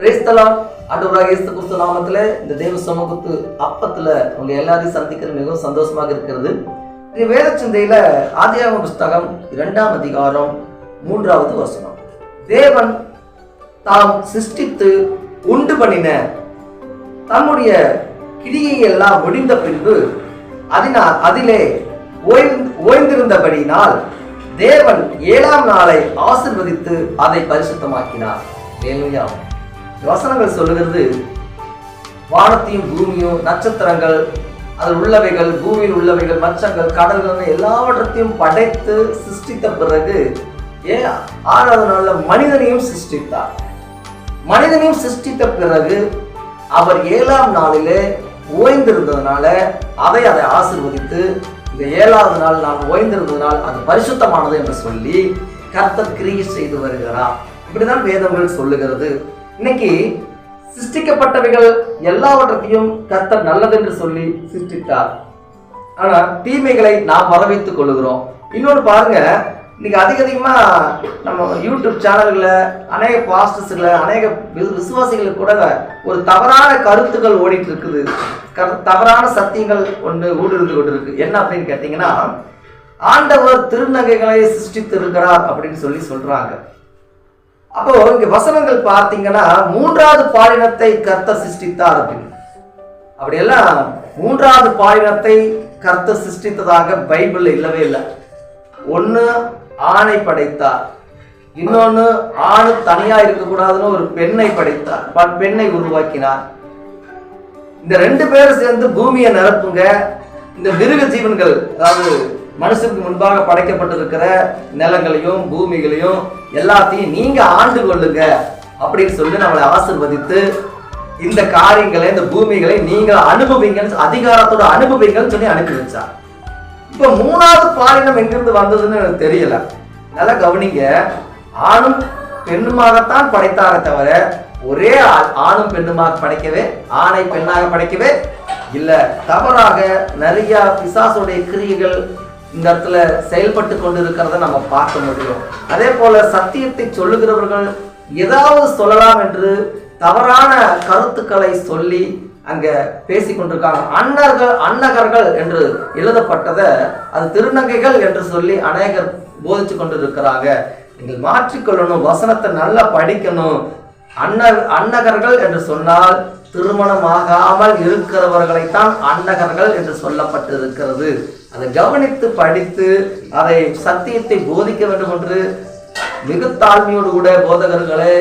பிரேஸ்தலாம் ஆண்டவராக இயேசு கிறிஸ்து நாமத்தில் இந்த தெய்வ சமூகத்து அப்பத்தில் உங்கள் எல்லாரையும் சந்திக்கிற மிகவும் சந்தோஷமாக இருக்கிறது. வேத சிந்தையில் ஆதியாகம புஸ்தகம் இரண்டாம் அதிகாரம் மூன்றாவது வசனம். தேவன் தாம் சிருஷ்டித்து உண்டு பண்ணின தம்முடைய கிரியை எல்லாம் முடிந்த பின்பு அதனால் அதிலே ஓய்ந்திருந்தபடியினால் தேவன் ஏழாம் நாளை ஆசிர்வதித்து அதை பரிசுத்தமாக்கினார். ஹalleluya. வசனங்கள் சொல்லுகிறது வானத்தையும் பூமியும் நட்சத்திரங்கள் அதில் உள்ளவைகள் பூமியில் உள்ளவைகள் மச்சங்கள் கடல்கள் எல்லாவற்றையும் படைத்து சிருஷ்டித்த பிறகு ஏன் ஆறாவது நாள்ல மனிதனையும் சிருஷ்டித்தார். மனிதனையும் சிருஷ்டித்த பிறகு அவர் ஏழாம் நாளிலே ஓய்ந்திருந்ததுனால அதை அதை ஆசிர்வதித்து இந்த ஏழாவது நாள் நான் ஓய்ந்திருந்ததுனால் அது பரிசுத்தமானது என்று சொல்லி கர்த்தர் கிரியை செய்து வருகிறார். இப்படிதான் வேதங்கள் சொல்லுகிறது. இன்னைக்கு சிருஷ்டிக்கப்பட்டவைகள் எல்லாவற்றையும் கர்த்தர் நல்லதென்று சொல்லி சிருஷ்டித்தார். ஆனா தீமைகளை நாம் வரவைத்துக் கொள்ளுகிறோம். இன்னொன்று பாருங்க இன்னைக்கு அதிக அதிகமா நம்ம யூடியூப் சேனல்களில் அநேக பாஸ்டர்ஸ்ல அநேக விசுவாசிகளுக்கு கூட ஒரு தவறான கருத்துக்கள் ஓடிட்டு இருக்குது. தவறான சத்தியங்கள் ஒன்று ஊடுருந்து கொண்டு இருக்கு என்ன அப்படின்னு கேட்டீங்கன்னா ஆண்டவர் திருநங்கைகளை சிருஷ்டித்திருக்கிறார் அப்படின்னு சொல்லி சொல்றாங்க. அப்போ இங்க வசனங்கள் பார்த்தீங்கன்னா மூன்றாவது பாலினத்தை கர்த்தர் சிருஷ்டித்தார் அப்படின்னு. அப்படியெல்லாம் மூன்றாவது பாலினத்தை கர்த்தர் சிருஷ்டித்ததாக பைபிள் இல்லவே இல்லை. ஒன்று ஆணை படைத்தார். இன்னொன்னு ஆணு தனியா இருக்கக்கூடாதுன்னு ஒரு பெண்ணை படைத்தார். பெண்ணை உருவாக்கினார். இந்த ரெண்டு பேரும் சேர்ந்து பூமியை நிரப்புங்க. இந்த மிருக ஜீவன்கள் அதாவது மனுஷனுக்கு முன்பாக படைக்கப்பட்டிருக்கிற நிலங்களையும் பூமிகளையும் எல்லாத்தையும் நீங்க ஆண்டு கொள்ளுங்க அப்படின்னு சொல்லி நம்மளை ஆசிர்வதித்து இந்த காரியங்களை இந்த பூமிகளை நீங்க அனுபவிங்கன்னு அதிகாரத்தோட அனுபவிங்கன்னு சொல்லி அனுப்பி வச்சார் இப்ப மூணாவது பாலினம் எங்கிருந்து வந்ததுன்னு எனக்கு தெரியல. நல்லா கவனிங்க. ஆணும் பெண்ணுமாகத்தான் படைத்தாரே தவிர ஒரே ஆணும் பெண்ணுமாக படைக்கவே ஆணை பெண்ணாக படைக்கவே இல்ல. தவறாக நிறைய பிசாசுடைய கிரியைகள் இந்த இடத்துல செயல்பட்டு கொண்டு இருக்கிறத நம்ம பார்க்க முடியும். அதே போல சத்தியத்தை சொல்லுகிறவர்கள் ஏதாவது சொல்லலாம் என்று தவறான கருத்துக்களை சொல்லி அங்க பேசிக் கொண்டிருக்காங்க. அன்னர்கள் அன்னகர்கள் என்று எழுதப்பட்டதை அது திருநங்கைகள் என்று சொல்லி அநேகர் போதிச்சு கொண்டிருக்கிறாங்க. நீங்கள் மாற்றிக்கொள்ளணும் வசனத்தை நல்லா படிக்கணும். அன்ன அன்னகர்கள் என்று சொன்னால் திருமணமாகாமல் இருக்கிறவர்களைத்தான் அன்னகர்கள் என்று சொல்லப்பட்டிருக்கிறது. அதை கவனித்து படித்து அதை சத்தியத்தை போதிக்க வேண்டும் என்று மிக தாழ்மையோடு கூட போதகர்களே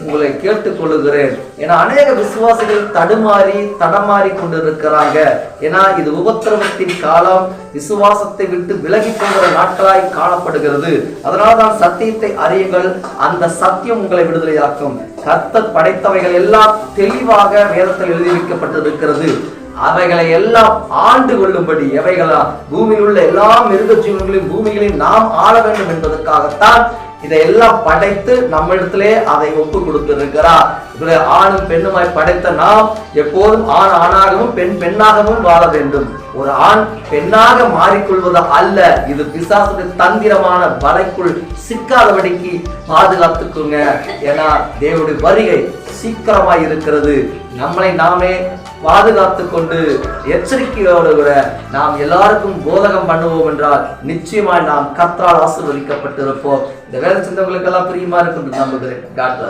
உங்களை கேட்டுக்கொள்ளுகிறேன். ஏன்னா அநேக விசுவாசிகள் தடுமாறி தடமாறி கொண்டிருக்கிறாங்க. ஏன்னா இது உபத்திரவத்தின் காலம் விசுவாசத்தை விட்டு விலகி போகிற நாட்களாய் காணப்படுகிறது. அதனால தான் சத்தியத்தை அறியுங்கள். அந்த சத்தியம் உங்களை விடுதலையாக்கும். கர்த்தர் படைத்தவைகள் எல்லாம் தெளிவாக வேதத்தில் எழுதி வைக்கப்பட்டிருக்கிறது. அவைகளை எல்லாம் ஆண்டு கொள்ளும்படி எவைகளா? பூமியில் உள்ள எல்லா மிருக ஜீவன்களையும் பூமிகளையும் நாம் ஆள வேண்டும் என்பதற்காகத்தான் இதையெல்லாம் படைத்து நம்மிடத்திலே அதை ஒப்பு கொடுத்திருக்கிறார். இதுல ஆணும் பெண்ணுமாய் படைத்த நாம் எப்போதும் ஆண் ஆணாகவும் பெண் பெண்ணாகவும் வாழ வேண்டும். ஒரு ஆண் பெண்ணாக மாறிக்கொள்வது அல்ல. இது பிசாசுடைய தந்திரமான வலைக்குள் சிக்காதபடிக்கு பாதுகாத்துக்குங்க. ஏன்னா தேவனுடைய வருகை சீக்கிரமாய் இருக்கிறது. நம்மளை நாமே பாதுகாத்து கொண்டு எச்சரிக்கையோடு கூட நாம் எல்லாருக்கும் போதகம் பண்ணுவோம் என்றால் நிச்சயமாய் நாம் கத்தால் ஆசீர்வதிக்கப்பட்டிருப்போம். இந்த வேலை சிந்தவங்களுக்கெல்லாம் பிரியமா இருக்கும் நம்புகிறேன். காட்